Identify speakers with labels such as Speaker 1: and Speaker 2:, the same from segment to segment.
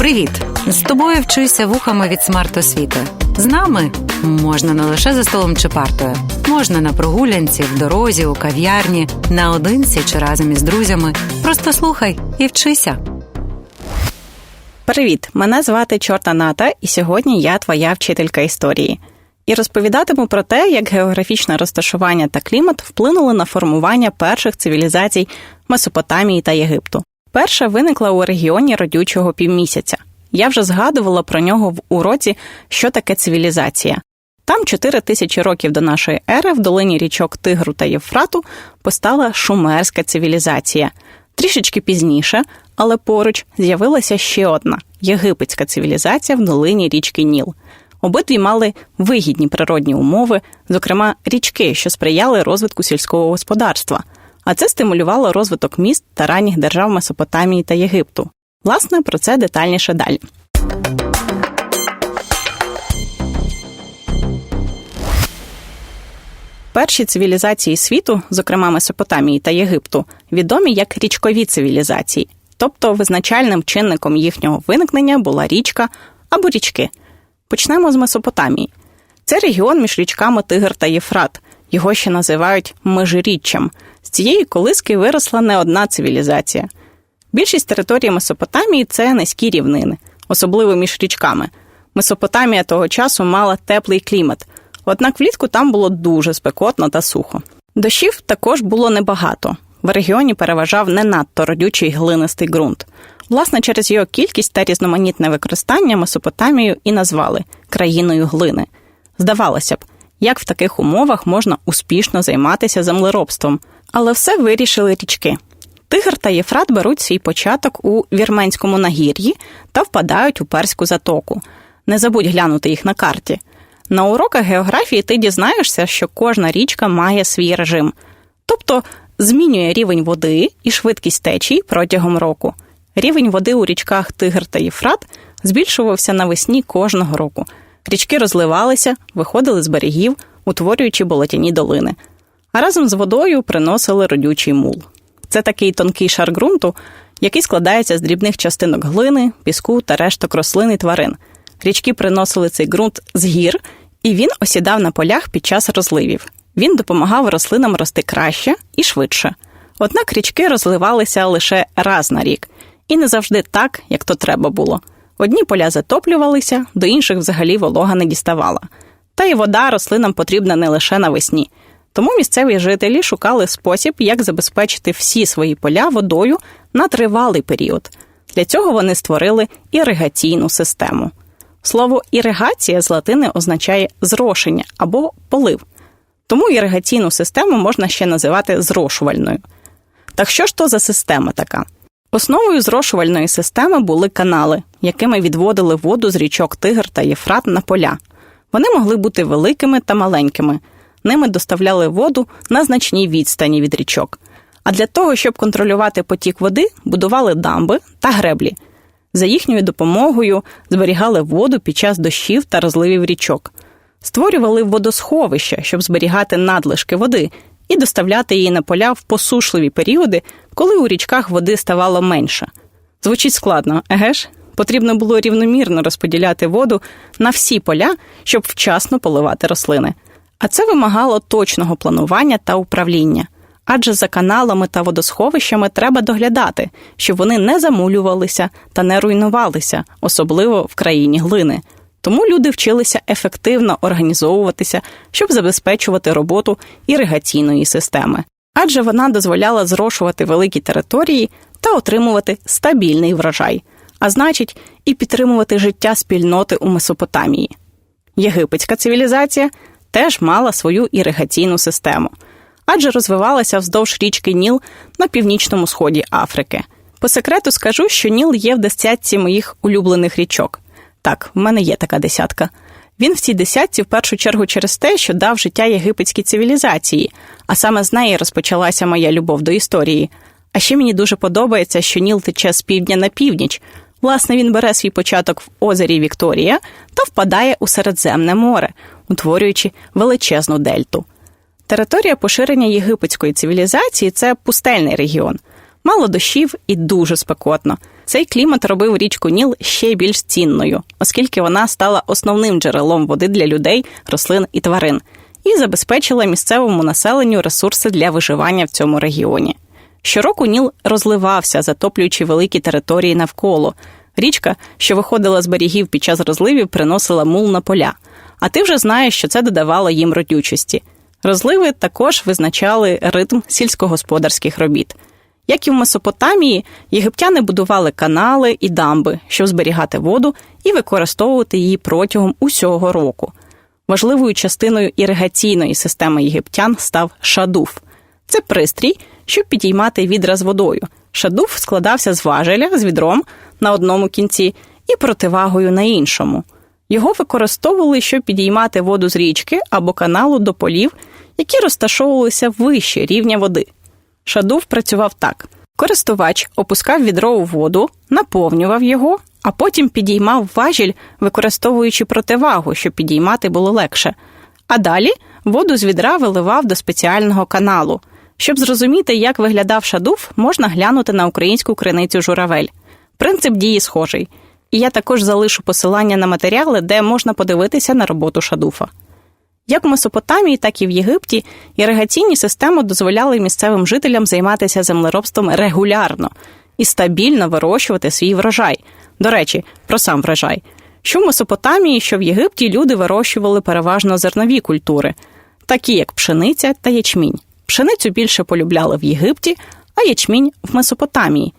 Speaker 1: Привіт! З тобою вчуся вухами від смарт-освіти. З нами можна не лише за столом чи партою, можна на прогулянці, в дорозі, у кав'ярні, наодинці чи разом із друзями. Просто слухай і вчися.
Speaker 2: Привіт! Мене звати Чорта Ната, і сьогодні я твоя вчителька історії. І розповідатиму про те, як географічне розташування та клімат вплинули на формування перших цивілізацій Месопотамії та Єгипту. Перша виникла у регіоні родючого півмісяця. Я вже згадувала про нього в уроці, що таке цивілізація. Там 4 тисячі років до нашої ери в долині річок Тигру та Євфрату постала шумерська цивілізація. Трішечки пізніше, але поруч з'явилася ще одна єгипетська цивілізація в долині річки Ніл. Обидві мали вигідні природні умови, зокрема річки, що сприяли розвитку сільського господарства, а це стимулювало розвиток міст та ранніх держав Месопотамії та Єгипту. Власне, про це детальніше далі. Перші цивілізації світу, зокрема Месопотамії та Єгипту, відомі як річкові цивілізації, тобто визначальним чинником їхнього виникнення була річка або річки. Почнемо з Месопотамії. Це регіон між річками Тигр та Єфрат. Його ще називають межиріччям. З цієї колиски виросла не одна цивілізація. Більшість території Месопотамії це низькі рівнини, особливо між річками. Месопотамія того часу мала теплий клімат, однак влітку там було дуже спекотно та сухо. Дощів також було небагато. В регіоні переважав не надто родючий глинистий ґрунт. Власне, через його кількість та різноманітне використання Месопотамію і назвали країною глини. Здавалося б, як в таких умовах можна успішно займатися землеробством, але все вирішили річки. Тигр та Єфрат беруть свій початок у вірменському нагір'ї та впадають у перську затоку. Не забудь глянути їх на карті. На уроках географії ти дізнаєшся, що кожна річка має свій режим, тобто змінює рівень води і швидкість течії протягом року. Рівень води у річках Тигр та Єфрат збільшувався навесні кожного року. Річки розливалися, виходили з берегів, утворюючи болотяні долини, а разом з водою приносили родючий мул. Це такий тонкий шар ґрунту, який складається з дрібних частинок глини, піску та решток рослин і тварин. Річки приносили цей ґрунт з гір, і він осідав на полях під час розливів. Він допомагав рослинам рости краще і швидше. Однак річки розливалися лише раз на рік, і не завжди так, як то треба було. Одні поля затоплювалися, до інших взагалі волога не діставала. Та й вода рослинам потрібна не лише навесні. Тому місцеві жителі шукали спосіб, як забезпечити всі свої поля водою на тривалий період. Для цього вони створили іригаційну систему. Слово іригація з латини означає зрошення або полив. Тому іригаційну систему можна ще називати зрошувальною. Так що ж то за система така? Основою зрошувальної системи були канали, якими відводили воду з річок Тигр та Єфрат на поля. Вони могли бути великими та маленькими. Ними доставляли воду на значній відстані від річок. А для того, щоб контролювати потік води, будували дамби та греблі. За їхньою допомогою зберігали воду під час дощів та розливів річок, створювали водосховища, щоб зберігати надлишки води і доставляти її на поля в посушливі періоди, коли у річках води ставало менше. Звучить складно, еге ж? Потрібно було рівномірно розподіляти воду на всі поля, щоб вчасно поливати рослини. А це вимагало точного планування та управління. Адже за каналами та водосховищами треба доглядати, щоб вони не замулювалися та не руйнувалися, особливо в країні глини. Тому люди вчилися ефективно організовуватися, щоб забезпечувати роботу іригаційної системи. Адже вона дозволяла зрошувати великі території та отримувати стабільний врожай, а значить, і підтримувати життя спільноти у Месопотамії. Єгипетська цивілізація теж мала свою іригаційну систему, адже розвивалася вздовж річки Ніл на північному сході Африки. По секрету скажу, що Ніл є в десятці моїх улюблених річок. Так, в мене є така десятка. Він в цій десятці в першу чергу через те, що дав життя єгипетській цивілізації, а саме з неї розпочалася моя любов до історії. А ще мені дуже подобається, що Ніл тече з півдня на північ. Власне, він бере свій початок в озері Вікторія та впадає у Середземне море, утворюючи величезну дельту. Територія поширення єгипетської цивілізації це пустельний регіон. Мало дощів і дуже спекотно. Цей клімат робив річку Ніл ще більш цінною, оскільки вона стала основним джерелом води для людей, рослин і тварин, і забезпечила місцевому населенню ресурси для виживання в цьому регіоні. Щороку Ніл розливався, затоплюючи великі території навколо. Річка, що виходила з берегів під час розливів, приносила мул на поля. А ти вже знаєш, що це додавало їм родючості. Розливи також визначали ритм сільськогосподарських робіт. Як і в Месопотамії, єгиптяни будували канали і дамби, щоб зберігати воду і використовувати її протягом усього року. Важливою частиною іригаційної системи єгиптян став шадуф. Це пристрій, щоб підіймати відра з водою. Шадуф складався з важеля з відром на одному кінці і противагою на іншому. Його використовували, щоб підіймати воду з річки або каналу до полів, які розташовувалися вище рівня води. Шадув працював так: користувач опускав відро у воду, наповнював його, а потім підіймав важіль, використовуючи противагу, щоб підіймати було легше. А далі воду з відра виливав до спеціального каналу. Щоб зрозуміти, як виглядав шадув, можна глянути на українську криницю журавель. Принцип дії схожий. І я також залишу посилання на матеріали, де можна подивитися на роботу шадуфа. Як в Месопотамії, так і в Єгипті іригаційні системи дозволяли місцевим жителям займатися землеробством регулярно і стабільно вирощувати свій врожай. До речі, про сам врожай. Що в Месопотамії, що в Єгипті люди вирощували переважно зернові культури, такі як пшениця та ячмінь. Пшеницю більше полюбляли в Єгипті, а ячмінь в Месопотамії.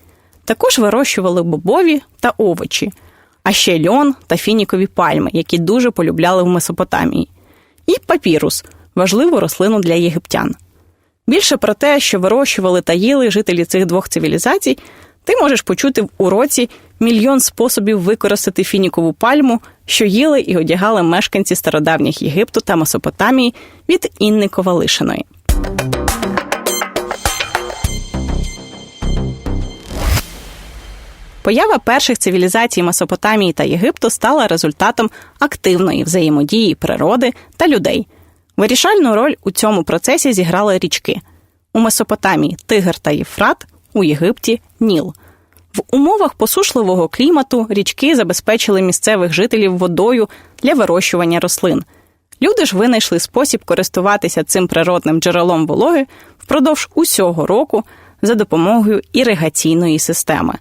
Speaker 2: Також вирощували бобові та овочі, а ще льон та фінікові пальми, які дуже полюбляли в Месопотамії і папірус важливу рослину для єгиптян. Більше про те, що вирощували та їли жителі цих двох цивілізацій, ти можеш почути в уроці мільйон способів використати фінікову пальму, що їли і одягали мешканці стародавніх Єгипту та Месопотамії від Інни Ковалишиної. Поява перших цивілізацій Месопотамії та Єгипту стала результатом активної взаємодії природи та людей. Вирішальну роль у цьому процесі зіграли річки. У Месопотамії Тигр та Єфрат, у Єгипті Ніл. В умовах посушливого клімату річки забезпечили місцевих жителів водою для вирощування рослин. Люди ж винайшли спосіб користуватися цим природним джерелом вологи впродовж усього року за допомогою іригаційної системи.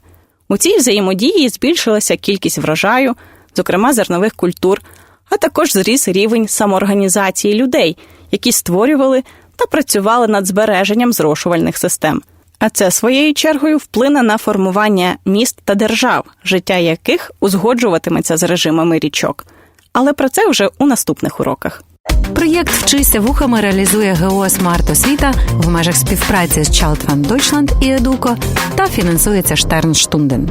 Speaker 2: У цій взаємодії збільшилася кількість врожаю, зокрема зернових культур, а також зріс рівень самоорганізації людей, які створювали та працювали над збереженням зрошувальних систем. А це своєю чергою вплине на формування міст та держав, життя яких узгоджуватиметься з режимами річок. Але про це вже у наступних уроках.
Speaker 1: Проєкт Вчися вухами реалізує ГО «Смарт Освіта в межах співпраці з Child Deutschland і Едуко та фінансується Штернштунден.